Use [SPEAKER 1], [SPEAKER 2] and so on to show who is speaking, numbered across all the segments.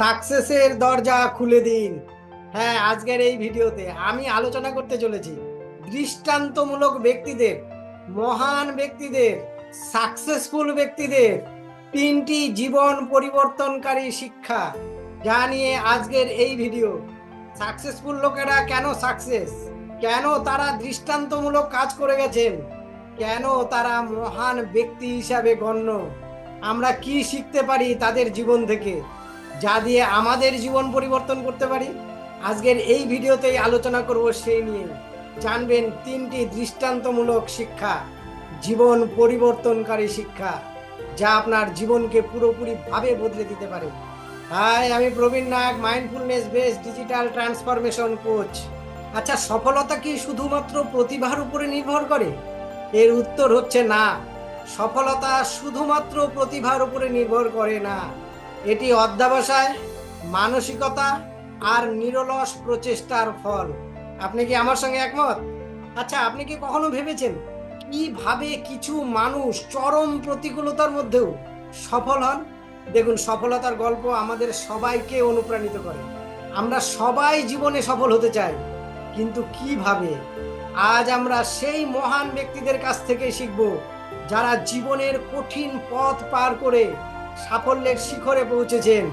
[SPEAKER 1] সাকসেসের দরজা খুলে দিন। হ্যাঁ আজকের এই ভিডিওতে আমি আলোচনা করতে চলেছি দৃষ্টান্তমূলক ব্যক্তিদের, মহান ব্যক্তিদের সাকসেসফুল ব্যক্তিদের তিনটি জীবন পরিবর্তনকারী শিক্ষা যা নিয়ে আজকের এই ভিডিও। সাকসেসফুল লোকেরা কেন সাকসেস কেন তারা দৃষ্টান্তমূলক কাজ করে গেছেন? কেন তারা মহান ব্যক্তি হিসাবে গণ্য? আমরা কি শিখতে পারি তাদের জীবন থেকে? যা দিয়ে আমাদের জীবন পরিবর্তন করতে পারি। আজকের এই ভিডিওতেই আলোচনা করব সেই নিয়ে। জানবেন তিনটি দৃষ্টান্তমূলক শিক্ষা, জীবন পরিবর্তনকারী শিক্ষা, যা আপনার জীবনকে পুরোপুরি ভাবে বদলে দিতে পারে। হাই আমি Praveen Nayak mindfulness based digital transformation coach আচ্ছা সফলতা কি শুধুমাত্র প্রতিভার উপরে নির্ভর করে? এর উত্তর হচ্ছে না। সফলতা শুধুমাত্র প্রতিভার উপরে নির্ভর করে না। এটি অধ্যাবসায়, মানসিকতা আর নিরলস প্রচেষ্টার ফল। আপনি কি আমার সঙ্গে একমত? আচ্ছা আপনি কি কখনো ভেবেছেন কীভাবে কিছু মানুষ চরম প্রতিকূলতার মধ্যেও সফল হন? দেখুন, সফলতার গল্প আমাদের সবাইকে অনুপ্রাণিত করে। আমরা সবাই জীবনে সফল হতে চাই, কিন্তু কীভাবে? আজ আমরা সেই মহান ব্যক্তিদের কাছ থেকে শিখব যারা জীবনের কঠিন পথ পার করে সাফল্যের শিখরে পৌঁছেছেন।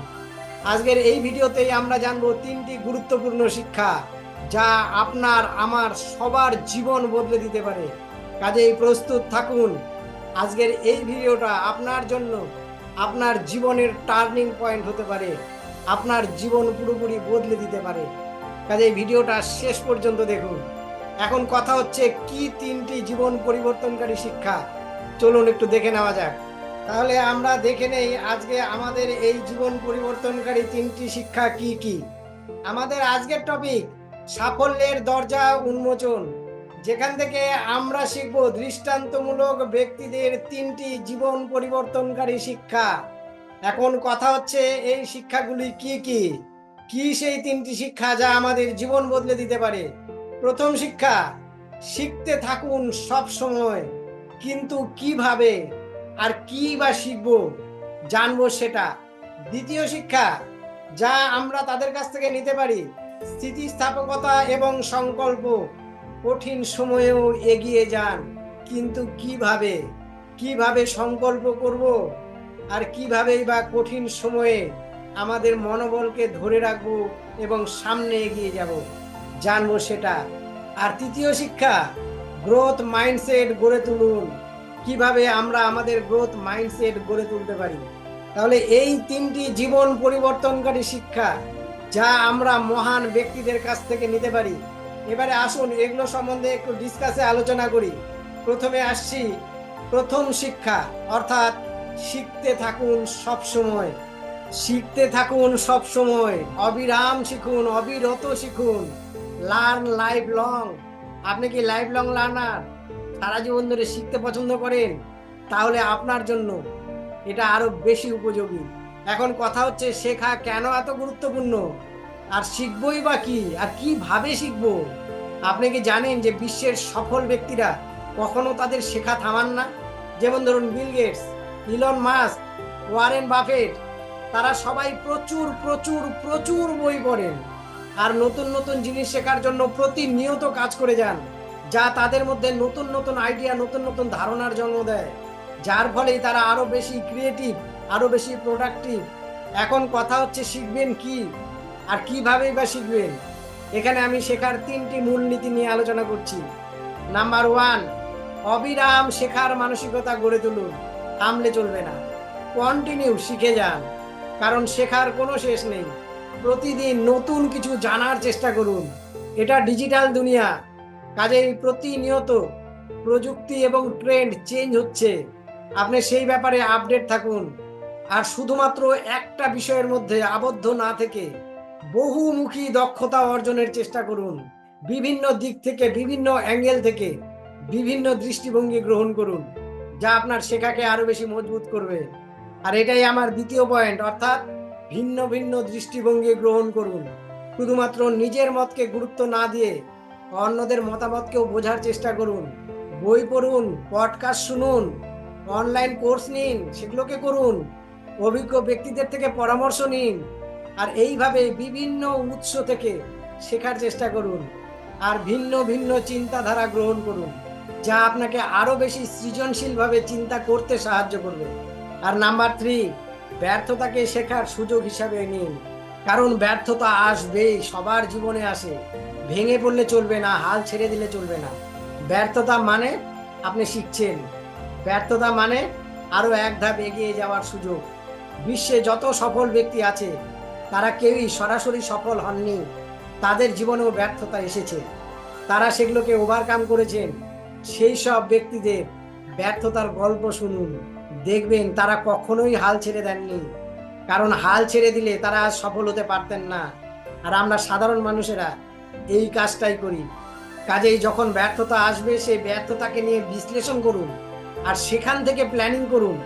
[SPEAKER 1] আজকের এই ভিডিওতেই আমরা জানব তিনটি গুরুত্বপূর্ণ শিক্ষা যা আপনার, আমার, সবার জীবন বদলে দিতে পারে। কাজেই প্রস্তুত থাকুন। আজকের এই ভিডিওটা আপনার জন্য আপনার জীবনের টার্নিং পয়েন্ট হতে পারে। আপনার জীবন পুরোপুরি বদলে দিতে পারে। কাজেই ভিডিওটা শেষ পর্যন্ত দেখুন। এখন কথা হচ্ছে, কি তিনটি জীবন পরিবর্তনকারী শিক্ষা? চলুন একটু দেখে নেওয়া যাক। তাহলে আমরা দেখে নেই আজকে আমাদের এই জীবন পরিবর্তনকারী তিনটি শিক্ষা কি কি? আমাদের আজকের টপিক সাফল্যের দরজা উন্মোচন। যেখান থেকে আমরা শিখব দৃষ্টান্তমূলক ব্যক্তিদের তিনটি জীবন পরিবর্তনকারী শিক্ষা। এখন কথা হচ্ছে এই শিক্ষাগুলি কি কি? কি সেই তিনটি শিক্ষা যা আমাদের জীবন বদলে দিতে পারে? প্রথম শিক্ষা, শিখতে থাকুন সব সময় কিন্তু কীভাবে? আর কি বা শিখব জানব সেটা। দ্বিতীয় শিক্ষা, যা আমরা তাদের কাছ থেকে নিতে পারি, স্থিতিস্থাপকতা এবং সংকল্প। কঠিন সময়েও এগিয়ে যান, কিন্তু কীভাবে? কীভাবে সংকল্প করব? আর কিভাবেই বা কঠিন সময়ে আমাদের মনোবলকে ধরে রাখব এবং সামনে এগিয়ে যাব? জানব সেটা। আর তৃতীয় শিক্ষা গ্রোথ মাইন্ডসেট গড়ে তুলুন। কীভাবে আমরা আমাদের গ্রোথ মাইন্ডসেট গড়ে তুলতে পারি? তাহলে এই তিনটি জীবন পরিবর্তনকারী শিক্ষা যা আমরা মহান ব্যক্তিদের কাছ থেকে নিতে পারি। এবারে আসুন এগুলো সম্বন্ধে একটু ডিসকাসে আলোচনা করি। প্রথমে আসছি প্রথম শিক্ষা, অর্থাৎ শিখতে থাকুন সব সময়। শিখতে থাকুন সব সময়। অবিরাম শিখুন, অবিরত শিখুন। লার্ন লাইফ লং আপনি কি লাইফ লং লার্নার সারা জীবন ধরে শিখতে পছন্দ করেন, তাহলে আপনার জন্য এটা আরও বেশি উপযোগী। এখন কথা হচ্ছে শেখা কেন এত গুরুত্বপূর্ণ? আর শিখবই বা কি? আর কীভাবে শিখব? আপনি কি জানেন যে বিশ্বের সফল ব্যক্তিরা কখনো তাদের শেখা থামান না? যেমন ধরুন Bill Gates, Elon Musk, Warren Buffett, তারা সবাই প্রচুর প্রচুর প্রচুর বই পড়েন। আর নতুন নতুন জিনিস শেখার জন্য প্রতিনিয়ত কাজ করে যান। যা তাদের মধ্যে নতুন নতুন আইডিয়া নতুন নতুন ধারণার জন্ম দেয়। যার ফলেই তারা আরও বেশি ক্রিয়েটিভ আরও বেশি প্রোডাক্টিভ এখন কথা হচ্ছে শিখবেন কি আর কিভাবেই বা শিখবেন? এখানে আমি শেখার তিনটি মূলনীতি নিয়ে আলোচনা করছি। নাম্বার ওয়ান, অবিরাম শেখার মানসিকতা গড়ে তুলুন, থামলে চলবে না। কন্টিনিউ শিখে যান, কারণ শেখার কোনো শেষ নেই। প্রতিদিন নতুন কিছু জানার চেষ্টা করুন। এটা ডিজিটাল দুনিয়া। কাজেই প্রতিনিয়ত প্রযুক্তি এবং ট্রেন্ড চেঞ্জ হচ্ছে। আপনি সেই ব্যাপারে আপডেট থাকুন। আর শুধুমাত্র একটা বিষয়ের মধ্যে আবদ্ধ না থেকে বহুমুখী দক্ষতা অর্জনের চেষ্টা করুন। বিভিন্ন দিক থেকে, বিভিন্ন অ্যাঙ্গেল থেকে বিভিন্ন দৃষ্টিভঙ্গি গ্রহণ করুন, যা আপনার শেখাকে আরও বেশি মজবুত করবে। আর এটাই আমার দ্বিতীয় পয়েন্ট অর্থাৎ ভিন্ন ভিন্ন দৃষ্টিভঙ্গি গ্রহণ করুন। শুধুমাত্র নিজের মতকে গুরুত্ব না দিয়ে অন্যদের মতামতকেও বোঝার চেষ্টা করুন। বই পড়ুন পডকাস্ট শুনুন অনলাইন কোর্স নিন, সেগুলোকে করুন। অভিজ্ঞ ব্যক্তিদের থেকে পরামর্শ নিন। আর এইভাবে বিভিন্ন উৎস থেকে শেখার চেষ্টা করুন। আর ভিন্ন ভিন্ন চিন্তাধারা গ্রহণ করুন, যা আপনাকে আরও বেশি সৃজনশীলভাবে চিন্তা করতে সাহায্য করবে। আর নাম্বার থ্রি ব্যর্থতাকে শেখার সুযোগ হিসাবে নিন। কারণ ব্যর্থতা আসবেই, সবার জীবনে আসে। ভেঙে পড়লে চলবে না, হাল ছেড়ে দিলে চলবে না। ব্যর্থতা মানে আপনি শিখছেন। ব্যর্থতা মানে আরও এক ধাপ এগিয়ে যাওয়ার সুযোগ। বিশ্বে যত সফল ব্যক্তি আছে, তারা কেউই সরাসরি সফল হননি। তাদের জীবনেও ব্যর্থতা এসেছে। তারা সেগুলোকে ওভারকাম করেছেন। সেই সব ব্যক্তিদের ব্যর্থতার গল্প শুনুন। দেখবেন তারা কখনোই হাল ছেড়ে দেননি। কারণ হাল ছেড়ে দিলে তারা সফল হতে পারতেন না। আর আমরা সাধারণ মানুষেরা এই কাজটাই করি। কাজেই যখন ব্যর্থতা আসবে, সেই ব্যর্থতাকে নিয়ে বিশ্লেষণ করুন আর সেখান থেকে প্ল্যানিং করুন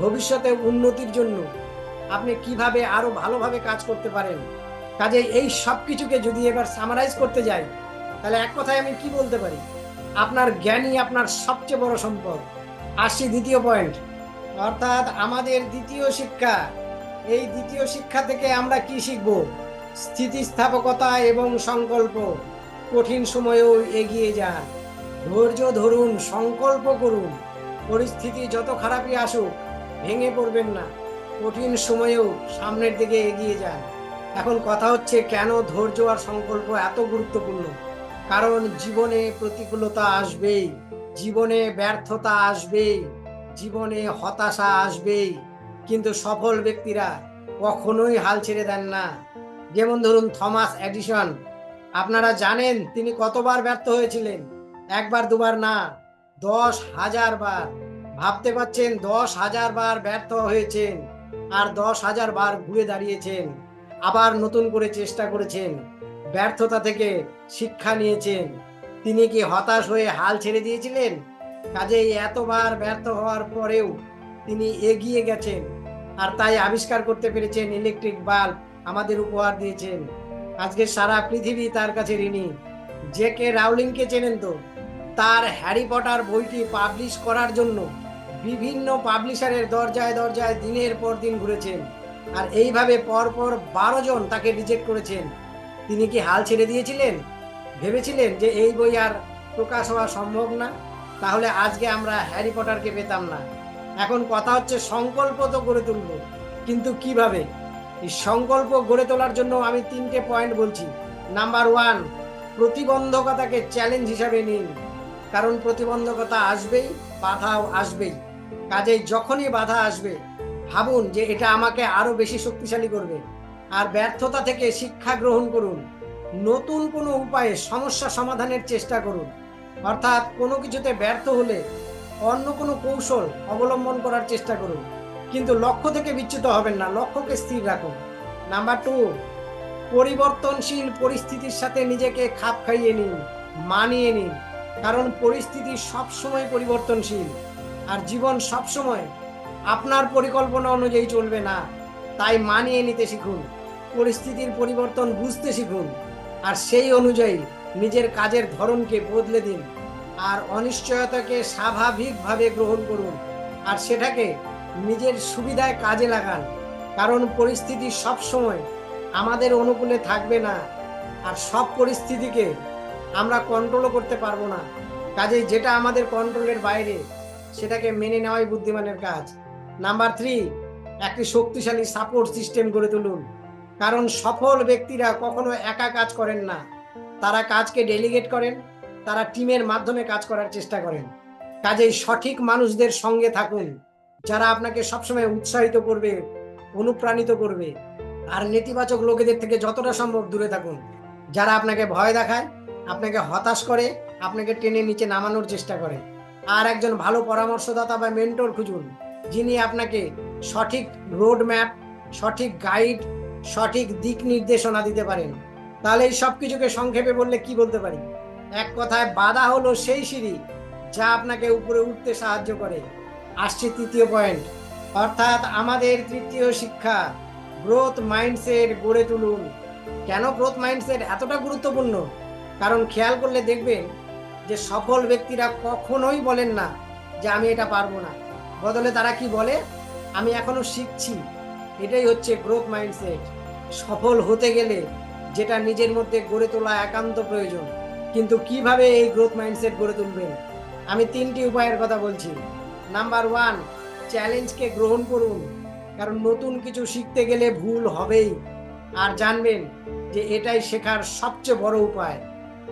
[SPEAKER 1] ভবিষ্যতে উন্নতির জন্য। আপনি কীভাবে আরও ভালোভাবে কাজ করতে পারেন? কাজে এই সব কিছুকে যদি এবার সামারাইজ করতে যাই, তাহলে এক কথায় আমি কি বলতে পারি? আপনার জ্ঞানই আপনার সবচেয়ে বড় সম্পদ। আসছি দ্বিতীয় পয়েন্ট অর্থাৎ আমাদের দ্বিতীয় শিক্ষা। এই দ্বিতীয় শিক্ষা থেকে আমরা কি শিখব? স্থিতিস্থাপকতা এবং সংকল্প কঠিন সময়েও এগিয়ে যান। ধৈর্য ধরুন, সংকল্প করুন। পরিস্থিতি যত খারাপই আসুক, ভেঙে পড়বেন না। কঠিন সময়েও সামনের দিকে এগিয়ে যান। এখন কথা হচ্ছে কেন ধৈর্য আর সংকল্প এত গুরুত্বপূর্ণ? কারণ জীবনে প্রতিকূলতা আসবেই, জীবনে ব্যর্থতা আসবেই, জীবনে হতাশা আসবেই। কিন্তু সফল ব্যক্তিরা কখনোই হাল ছেড়ে দেন না। যেমন ধরুন থমাস এডিসন, আপনারা জানেন তিনি কতবার ব্যর্থ হয়েছিলেন? একবার, দুবার না, দশ হাজার বার। ভাবতে পারছেন, দশ হাজার বার ব্যর্থ হয়েছেন আর দশ হাজার বার ঘুরে দাঁড়িয়েছেন, আবার নতুন করে চেষ্টা করেছেন, ব্যর্থতা থেকে শিক্ষা নিয়েছেন। তিনি কি হতাশ হয়ে হাল ছেড়ে দিয়েছিলেন? কাজেই এতবার ব্যর্থ হওয়ার পরেও তিনি এগিয়ে গেছেন আর তাই আবিষ্কার করতে পেরেছেন ইলেকট্রিক বাল্ব। আমাদের উপহার দিয়েছেন। আজকে সারা পৃথিবী তার কাছে ঋণী। জে কে রাউলিংকে চেনেন তো? তার হ্যারি পটার বইটি পাবলিশ করার জন্য বিভিন্ন পাবলিশারের দরজায় দরজায় দিনের পর দিন ঘুরেছেন। আর এইভাবে পরপর বারো জন তাকে রিজেক্ট করেছেন। তিনি কি হাল ছেড়ে দিয়েছিলেন? ভেবেছিলেন যে এই বই আর প্রকাশ হওয়া সম্ভব না? তাহলে আজকে আমরা হ্যারি পটারকে পেতাম না। এখন কথা হচ্ছে সংকল্প তো গড়ে তুলব। কিন্তু কীভাবে? সংকল্প গড়ে তোলার জন্য আমি তিনটে পয়েন্ট বলছি। নাম্বার ওয়ান প্রতিবন্ধকতাকে চ্যালেঞ্জ হিসাবে নিন। কারণ প্রতিবন্ধকতা আসবেই, বাধাও আসবেই। কাজেই যখনই বাধা আসবে, ভাবুন যে এটা আমাকে আরও বেশি শক্তিশালী করবে। আর ব্যর্থতা থেকে শিক্ষা গ্রহণ করুন। নতুন কোনো উপায়ে সমস্যা সমাধানের চেষ্টা করুন। অর্থাৎ কোনো কিছুতে ব্যর্থ হলে অন্য কোনো কৌশল অবলম্বন করার চেষ্টা করুন। কিন্তু লক্ষ্য থেকে বিচ্যুত হবেন না। লক্ষ্যকে স্থির রাখুন। নাম্বার টু, পরিবর্তনশীল পরিস্থিতির সাথে নিজেকে খাপ খাইয়ে নিন, মানিয়ে নিন। কারণ পরিস্থিতি সবসময় পরিবর্তনশীল আর জীবন সবসময় আপনার পরিকল্পনা অনুযায়ী চলবে না। তাই মানিয়ে নিতে শিখুন, পরিস্থিতির পরিবর্তন বুঝতে শিখুন আর সেই অনুযায়ী নিজের কাজের ধরনকে বদলে দিন। আর অনিশ্চয়তাকে স্বাভাবিকভাবে গ্রহণ করুন আর সেটাকে নিজের সুবিধায় কাজে লাগান, কারণ পরিস্থিতি সব সময় আমাদের অনুকূলে থাকবে না। আর সব পরিস্থিতিকে আমরা কন্ট্রোলও করতে পারব না। কাজেই যেটা আমাদের কন্ট্রোলের বাইরে, সেটাকে মেনে নেওয়াই বুদ্ধিমানের কাজ। নাম্বার থ্রি একটি শক্তিশালী সাপোর্ট সিস্টেম গড়ে তুলুন। কারণ সফল ব্যক্তিরা কখনো একা কাজ করেন না। তারা কাজকে ডেলিগেট করেন, তারা টিমের মাধ্যমে কাজ করার চেষ্টা করেন। কাজেই সঠিক মানুষদের সঙ্গে থাকুন। যারা আপনাকে সবসময় উৎসাহিত করবে, অনুপ্রাণিত করবে, আর নেতিবাচক লোকেদের থেকে যতটা সম্ভব দূরে থাকুন। যারা আপনাকে ভয় দেখায়, আপনাকে হতাশ করে, আপনাকে টেনে নিচে নামানোর চেষ্টা করে। আর একজন ভালো পরামর্শদাতা বা মেন্টর খুঁজুন, যিনি আপনাকে সঠিক রোড ম্যাপ সঠিক গাইড সঠিক দিক নির্দেশনা দিতে পারেন। তাহলে এই সব কিছুকে সংক্ষেপে বললে কি বলতে পারি? এক কথায় বাধা হলো সেই সিঁড়ি, যা আপনাকে উপরে উঠতে সাহায্য করে। আসছে তৃতীয় পয়েন্ট অর্থাৎ আমাদের তৃতীয় শিক্ষা গ্রোথ মাইন্ডসেট গড়ে তুলুন। কেন গ্রোথ মাইন্ডসেট এতটা গুরুত্বপূর্ণ? কারণ খেয়াল করলে দেখবেন যে সফল ব্যক্তিরা কখনোই বলেন না যে আমি এটা পারব না। বদলে তারা কি বলে? আমি এখনও শিখছি। এটাই হচ্ছে গ্রোথ মাইন্ডসেট সফল হতে গেলে যেটা নিজের মধ্যে গড়ে তোলা একান্ত প্রয়োজন। কিন্তু কীভাবে এই গ্রোথ মাইন্ডসেট গড়ে তুলবেন? আমি তিনটি উপায়ের কথা বলছি। নাম্বার ওয়ান চ্যালেঞ্জকে গ্রহণ করুন। কারণ নতুন কিছু শিখতে গেলে ভুল হবেই। আর জানবেন যে এটাই শেখার সবচেয়ে বড় উপায়।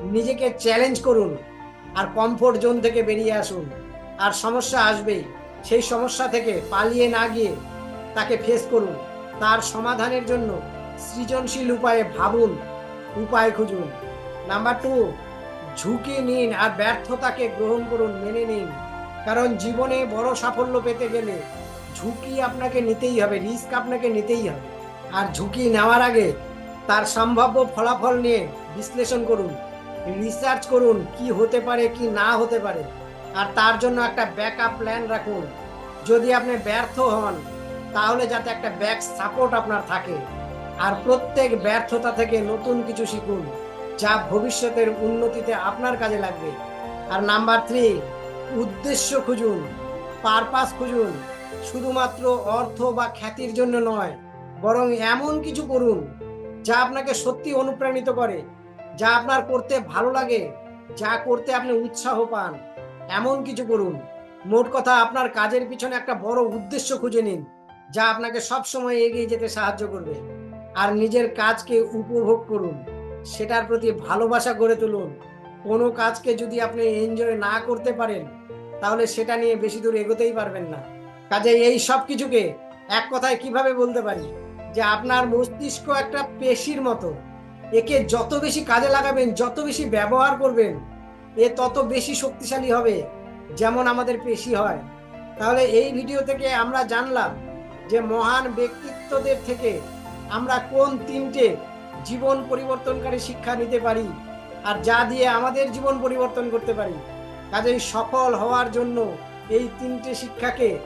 [SPEAKER 1] নিজেকে চ্যালেঞ্জ করুন আর কমফোর্ট জোন থেকে বেরিয়ে আসুন। আর সমস্যা আসবেই। সেই সমস্যা থেকে পালিয়ে না গিয়ে তাকে ফেস করুন। তার সমাধানের জন্য সৃজনশীল উপায়ে ভাবুন, উপায় খুঁজুন। নাম্বার টু ঝুঁকি নিন আর ব্যর্থতাকে গ্রহণ করুন, মেনে নিন। কারণ জীবনে বড় সাফল্য পেতে গেলে ঝুঁকি আপনাকে নিতেই হবে, রিস্ক আপনাকে নিতেই হবে। আর ঝুঁকি নেওয়ার আগে তার সম্ভাব্য ফলাফল নিয়ে বিশ্লেষণ করুন রিসার্চ করুন কি হতে পারে, কি না হতে পারে। আর তার জন্য একটা ব্যাকআপ প্ল্যান রাখুন। যদি আপনি ব্যর্থ হন, তাহলে যাতে একটা ব্যাক সাপোর্ট আপনার থাকে। আর প্রত্যেক ব্যর্থতা থেকে নতুন কিছু শিখুন, যা ভবিষ্যতের উন্নতিতে আপনার কাজে লাগবে। আর নাম্বার থ্রি উদ্দেশ্য খুঁজুন, পারপাস খুঁজুন, শুধুমাত্র অর্থ বা খ্যাতির জন্য নয়, বরং এমন কিছু করুন যা আপনাকে সত্যি অনুপ্রাণিত করে, যা আপনার করতে ভালো লাগে, যা করতে আপনি উৎসাহ পান। এমন কিছু করুন। মোট কথা, আপনার কাজের পিছনে একটা বড় উদ্দেশ্য খুঁজে নিন, যা আপনাকে সব সময় এগিয়ে যেতে সাহায্য করবে। আর নিজের কাজকে উপভোগ করুন, সেটার প্রতি ভালোবাসা গড়ে তুলুন। কোনো কাজকে যদি আপনি এনজয় না করতে পারেন তাহলে সেটা নিয়ে বেশি দূর এগোতেই পারবেন না। কাজে এই সব কিছুকে এক কথায় কীভাবে বলতে পারি? যে আপনার মস্তিষ্ক একটা পেশির মতো। একে যত বেশি কাজে লাগাবেন, যত বেশি ব্যবহার করবেন, এ তত বেশি শক্তিশালী হবে, যেমন আমাদের পেশি হয়। তাহলে এই ভিডিও থেকে আমরা জানলাম যে মহান ব্যক্তিত্বদের থেকে আমরা কোন তিনটে জীবন পরিবর্তনকারী শিক্ষা নিতে পারি, আর যা দিয়ে আমাদের জীবন পরিবর্তন করতে পারি। কাজেই সফল হওয়ার জন্য এই তিনটে শিক্ষাকে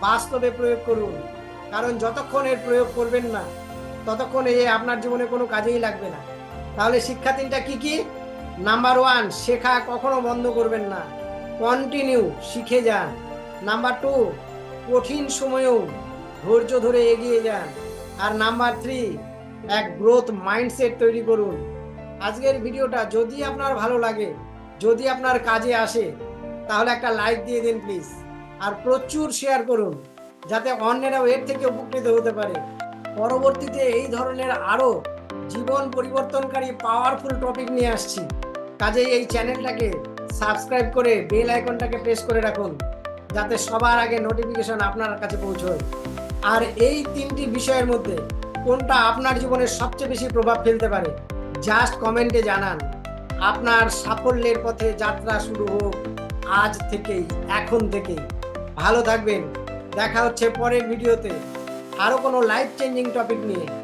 [SPEAKER 1] বাস্তবে প্রয়োগ করুন। কারণ যতক্ষণ এর প্রয়োগ করবেন না, ততক্ষণ এ আপনার জীবনে কোনো কাজেই লাগবে না। তাহলে শিক্ষা তিনটা কি কি? নাম্বার ওয়ান, শেখা কখনো বন্ধ করবেন না। কন্টিনিউ শিখে যান। নাম্বার টু, কঠিন সময়েও ধৈর্য ধরে এগিয়ে যান। আর নাম্বার থ্রি, এক গ্রোথ মাইন্ডসেট তৈরি করুন। আজকের ভিডিওটা যদি আপনার ভালো লাগে যদি আপনার কাজে আসে, তাহলে একটা লাইক দিয়ে দিন প্লিজ। আর প্রচুর শেয়ার করুন, যাতে অন্যেরাও এর থেকে উপকৃত হতে পারে। পরবর্তীতে এই ধরনের আরও জীবন পরিবর্তনকারী পাওয়ারফুল টপিক নিয়ে আসছি। কাজেই এই চ্যানেলটাকে সাবস্ক্রাইব করে বেল আইকনটাকে প্রেস করে রাখুন, যাতে সবার আগে নোটিফিকেশন আপনার কাছে পৌঁছয়। আর এই তিনটি বিষয়ের মধ্যে কোনটা আপনার জীবনে সবচেয়ে বেশি প্রভাব ফেলতে পারে জাস্ট কমেন্টে জানান। আপনার সাফল্যের পথে যাত্রা শুরু হোক। আজ থেকেই, এখন থেকেই। ভালো থাকবেন। দেখা হচ্ছে পরের ভিডিওতে। আরও কোনো লাইফ চেঞ্জিং টপিক নিয়ে।